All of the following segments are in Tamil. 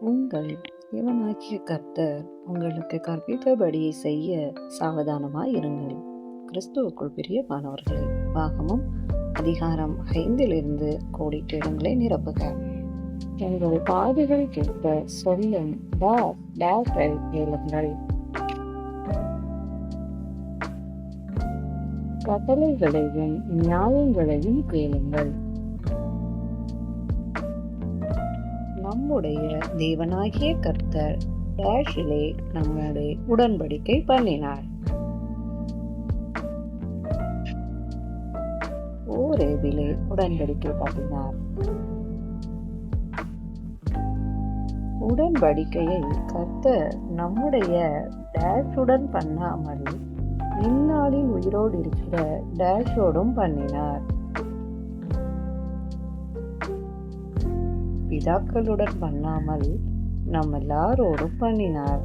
உங்கள் இவனாகிய கர்த்தர் உங்களுக்கு கற்பித்தபடி செய்ய சாவதானமாய் இருங்கள். கிறிஸ்துவுக்குள் பிரியமானவர்களே பாகமும் அதிகாரம் ஐந்திலிருந்து கோடிட்டு இடங்களை நிரப்புக. உங்கள் காதுகள் கேட்ப சொல்லும் டேஸ் டேஸை கேளுங்கள் கட்டளைகளையும் நியாயங்களையும் கேளுங்கள். நம்முடைய தேவனாகிய கர்த்தர் டேஷிலே நம்முடைய உடன்படிக்கை பண்ணினார். ஓரேவிலே உடன்படிக்கை பண்ணினார் உடன்படிக்கையை கர்த்தர் நம்முடைய டேஷுடன் பண்ணாமல் இந்நாளில் உயிரோடு இருக்கிற டேஷோடும் பண்ணினார். பிதாக்களுடன் பண்ணாமல் நம் எல்லாரோடும் பண்ணினார்.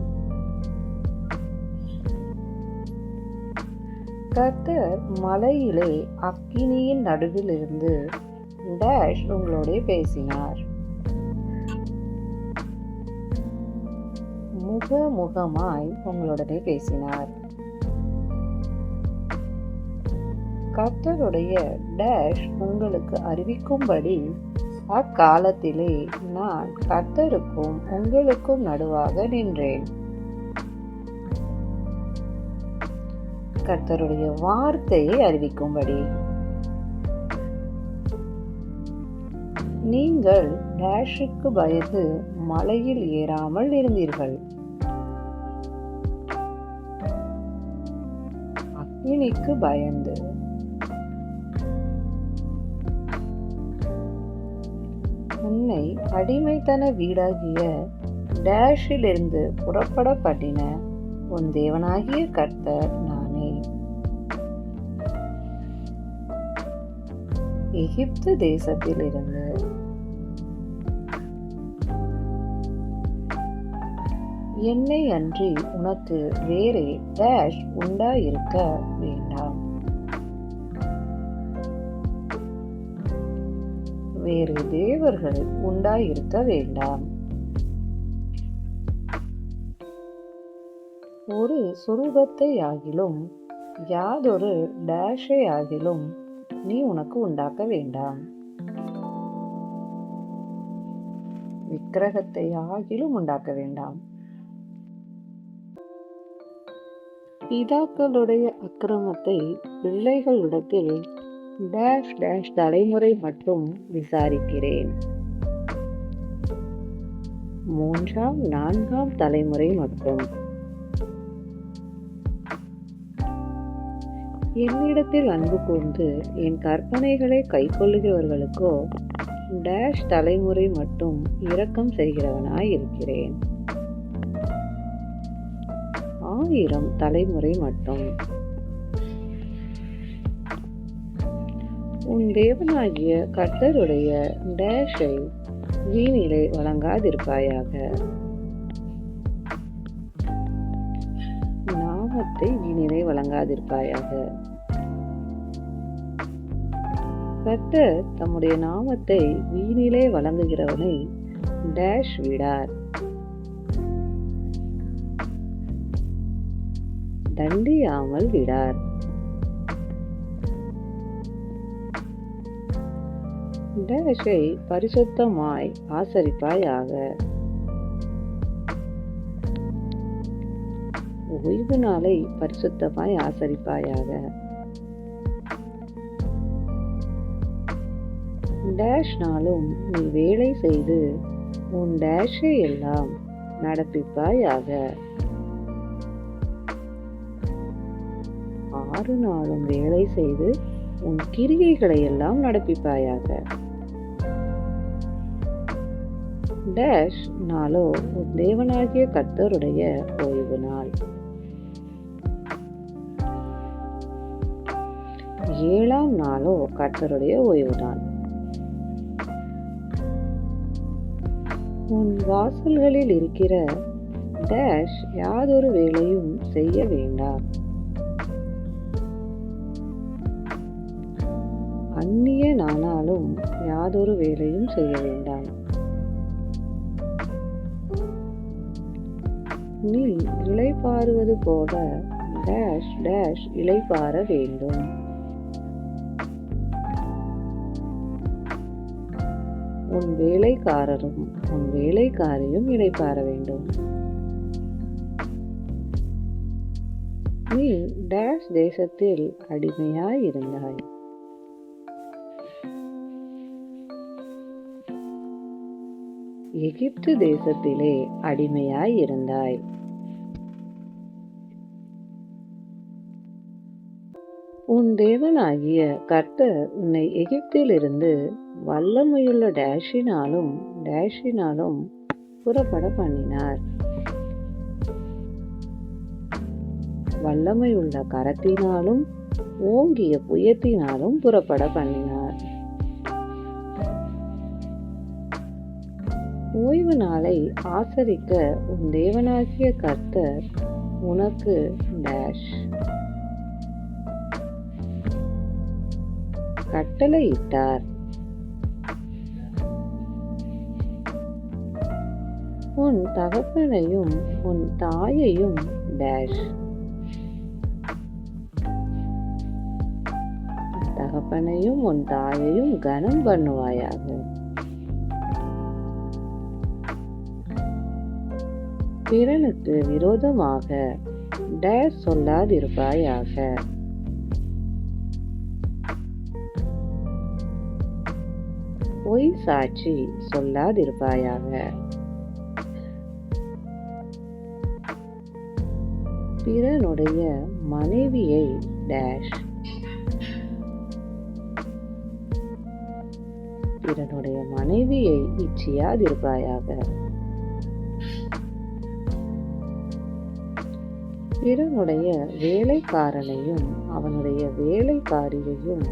கர்த்தர் மலையிலே அக்கினியின் நடுவில் இருந்து டேஷ் உங்களோட பேசினார். முக முகமாய் உங்களுடனே பேசினார். கர்த்தருடைய டேஷ் உங்களுக்கு அறிவிக்கும்படி அக்காலத்திலே நான் கர்த்தருக்கும் உங்களுக்கும் நடுவாக நின்றேன். கர்த்தருடைய வார்த்தையை அறிவிக்கும்படி. நீங்கள் டேஷுக்கு பயந்து மலையில் ஏறாமல் இருந்தீர்கள். அக்னிக்கு பயந்து. உன்னை அடிமைத்தன வீடாகிய டேஷிலிருந்து புறப்பட பண்ணின உன் தேவனாகிய கர்த்தர் நானே. எகிப்து தேசத்திலிருந்து. என்னை அன்றி உனக்கு வேறே டேஷ் உண்டாயிருக்க வேண்டாம். வேறு தேவர்கள் உண்டாயிருக்க வேண்டாம் ஒரு சுரூபத்தை ஆகிலும் யாதொரு டேஷை ஆகிலும் நீ உனக்கு உண்டாக்க வேண்டாம் விக்கிரகத்தை ஆகிலும் உண்டாக்க வேண்டாம் பிதாக்களுடைய அக்கிரமத்தை பிள்ளைகளிடத்தில் டேஷ் டேஷ் தலைமுறை மட்டும் விசாரிக்கிறேன். மூன்றாம் நான்காம் தலைமுறை மட்டும் என்னிடத்தில் அன்பு கூர்ந்து என் கற்பனைகளை கைக்கொள்ளுகிறவர்களுக்கோ டேஷ் தலைமுறை மட்டும் இரக்கம் செய்கிறவனாய் இருக்கிறேன். ஆயிரம் தலைமுறை மட்டும். உன் தேவனாகிய கர்த்தருடைய டேஷை வீணிலே வழங்காதிருப்பாயாக. நாமத்தை வீணிலே வழங்காதிருப்பாயாக. கர்த்தர் தம்முடைய நாமத்தை வீணிலே வழங்குகிறவனை டேஷ் விடார். தண்டியாமல் விடார். டேஷை பரிசுத்தமாய் ஆசரிப்பாயாக. ஓய்வு நாளை பரிசுத்தமாய் ஆசரிப்பாயாக. டேஷ் நாளும் நீ வேலை செய்து உன் டேஷை எல்லாம் நடப்பிப்பாயாக. ஆறு நாளும் வேலை செய்து உன் கிரியைகளை எல்லாம் நடப்பிப்பாயாக. டேஷ் நாளோ உன் தேவனாகிய கர்த்தருடைய ஓய்வு நாள் ஏழாம் நாளோ கர்த்தருடைய ஓய்வு நாள் உன் வாசல்களில் இருக்கிற டேஷ் யாதொரு வேலையும் செய்ய வேண்டாம். அந்நிய நானாலும் யாதொரு வேலையும் செய்ய வேண்டாம். நீ இளைப்பாறுவது போல டேஷ் டேஷ் இளைப்பாற வேண்டும். உன் வேலைக்காரரும் உன் வேலைக்காரியும் இளைப்பாற வேண்டும். நீ டேஷ் தேசத்தில் அடிமையாய் இருந்தாய். எகிப்து தேசத்திலே அடிமையாய் இருந்தாய் உன் தேவனாகிய கர்த்தர் உன்னை எகிப்திலிருந்து வல்லமையுள்ள டேஷினாலும் டேஷினாலும் புறப்பட பண்ணினார். வல்லமையுள்ள கரத்தினாலும் ஓங்கிய புயத்தினாலும் புறப்பட பண்ணினார். ஓய்வு நாளை ஆசரிக்க உன் தேவனாகிய கர்த்தர் உனக்கு டேஷ் கட்டளையிட்டார். உன் தகப்பனையும் உன் தாயையும் டேஷ் தகப்பனையும் உன் தாயையும் கனம் பண்ணுவாயாக. பிறனுக்கு விரோதமாக டேஷ் சொல்லாதிருப்பாயாக. பொய் சாட்சி சொல்லாதிருப்பாயாக. பிறனுடைய மனைவியை டேஷ். பிறனுடைய மனைவியை இச்சியாதிருப்பாயாக. பிறனுடைய வேலைக்காரனையும் அவனுடைய வேலைக்காரியையும்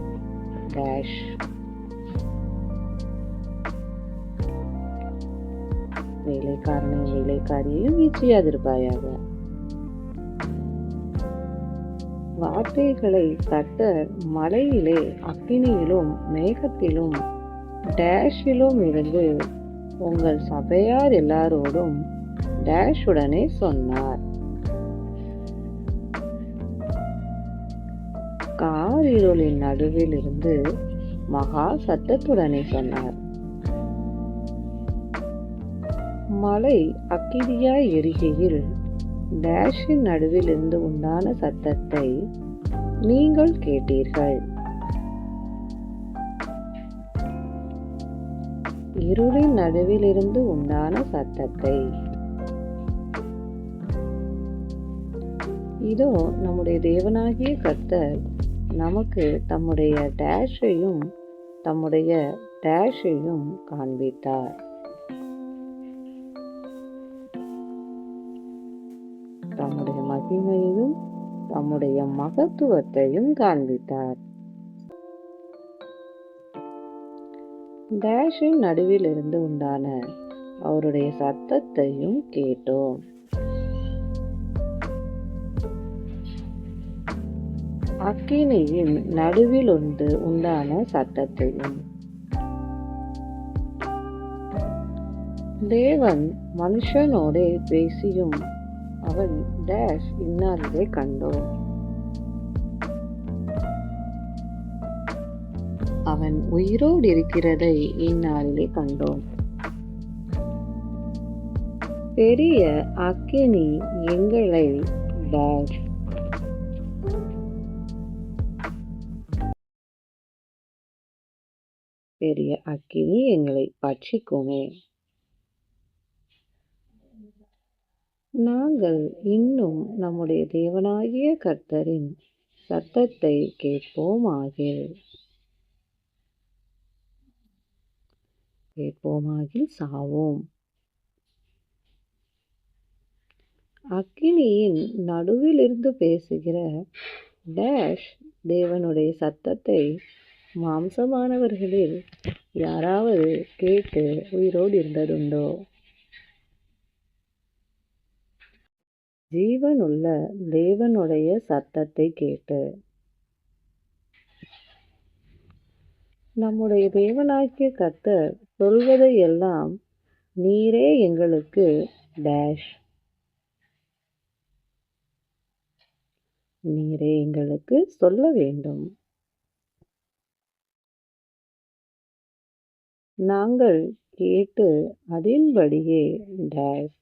டேஷ் வேலைக்காரனையும் வேலைக்காரியையும் இச்சியாதிருப்பாயாக வார்த்தைகளை கட்ட மலையிலே அக்கினியிலும் மேகத்திலும் டேஷிலும் இருந்து உங்கள் சபையார் எல்லாரோடும் டேஷுடனே சொன்னார். காரிருளின் நடுவில் இருந்து மகா சத்தத்துடனே சொன்னார். மலை அக்கிரியா எரிகையில் டேஷின் நடுவில் இருந்து உண்டான சத்தத்தை நீங்கள் கேட்டீர்கள். இருளின் நடுவிலிருந்து உண்டான சத்தத்தை. இதோ நம்முடைய தேவனாகிய கர்த்தர் நமக்கு தம்முடைய டேஷையும் தம்முடைய டேஷையும் காண்பித்தார். தம்முடைய மகிமையையும் தம்முடைய மகத்துவத்தையும் காண்பித்தார். டேஷின் நடுவில் இருந்து உண்டான அவருடைய சத்தத்தையும் கேட்டோம். அக்கினியின் நடுவில் உண்டான சட்டத்தையும். தேவன் மனுஷனோடே பேசியும் அவன் டேஷ் இன்னாரதை கண்டோம். அவன் உயிரோடு இருக்கிறதை இந்நாளிலே கண்டோம். பெரிய அக்கினி எங்களை டேஷ் பெரிய அக்கினி எங்களை பட்சிக்குமே. நாங்கள் இன்னும் நம்முடைய தேவனாகிய கர்த்தரின் சத்தத்தை கேட்போமாக கேட்போமாகில் சாவோம். அக்கினியின் நடுவில் இருந்து பேசுகிற டேஷ் தேவனுடைய சத்தத்தை மாம்சமானவர்களில் யாராவது கேட்டு உயிரோடு இருந்ததுண்டோ? ஜீவனுள்ள தேவனுடைய சத்தத்தை கேட்டு. நம்முடைய தேவனாக்கிய கத்தர் சொல்வதை எல்லாம் நீரே எங்களுக்கு டேஷ். நீரே எங்களுக்கு சொல்ல வேண்டும். நாங்கள் கேட்டு அதின்படியே டேஷ்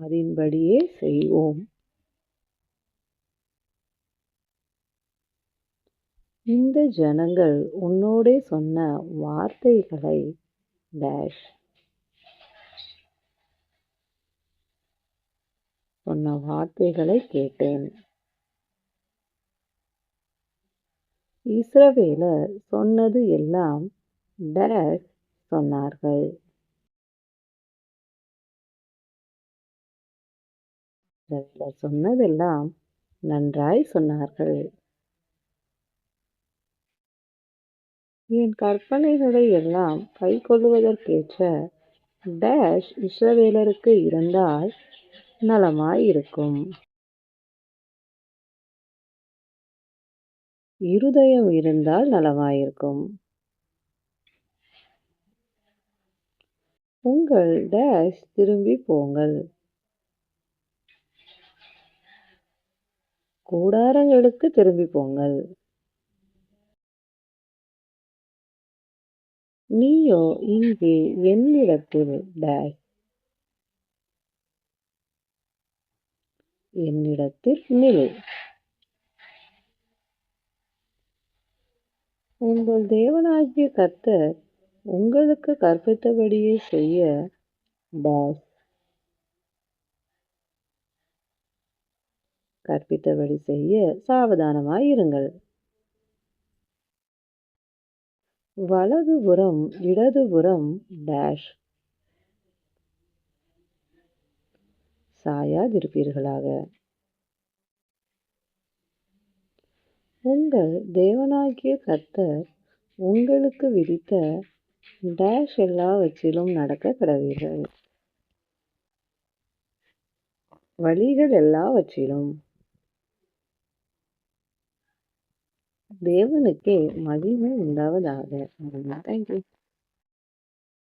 அதின்படியே செய்வோம். இந்த ஜனங்கள் உன்னோடே சொன்ன வார்த்தைகளை டேஷ் சொன்ன வார்த்தைகளை கேட்டேன். இஸ்ரவேலர் சொன்னது எல்லாம் டேஷ் சொன்னார்கள். இஸ்ரவேலர் சொன்னதெல்லாம் நன்றாய் சொன்னார்கள். என் கற்பனைகளை எல்லாம் கைக்கொள்ளுவதற்கேற்ற டேஷ் இஸ்ரவேலருக்கு இருந்தால் நலமாய் இருக்கும் இருதயம் இருந்தால் நலமாயிருக்கும். உங்கள் டேஷ் திரும்பி போங்கள். கூடாரங்களுக்கு திரும்பி போங்கள். நீயோ இங்கே என்னிடத்தில் டேஷ் என்னிடத்தில் நில். உங்கள் தேவனாகிய கர்த்தர் உங்களுக்கு கற்பித்தபடியே செய்ய பாஸ். கற்பித்தபடி செய்ய சாவதானமாயிருங்கள். வலதுபுறம் இடதுபுறம் டேஷ் சாயாதிருப்பீர்களாக. உங்கள் தேவனாகிய கர்த்தர் உங்களுக்கு விதித்த டேஷ் எல்லாவற்றிலும் நடக்க கடவீர்கள் வழிகள் எல்லாவற்றிலும். தேவனுக்கே மகிமை உண்டாவதாக. தேங்க்யூ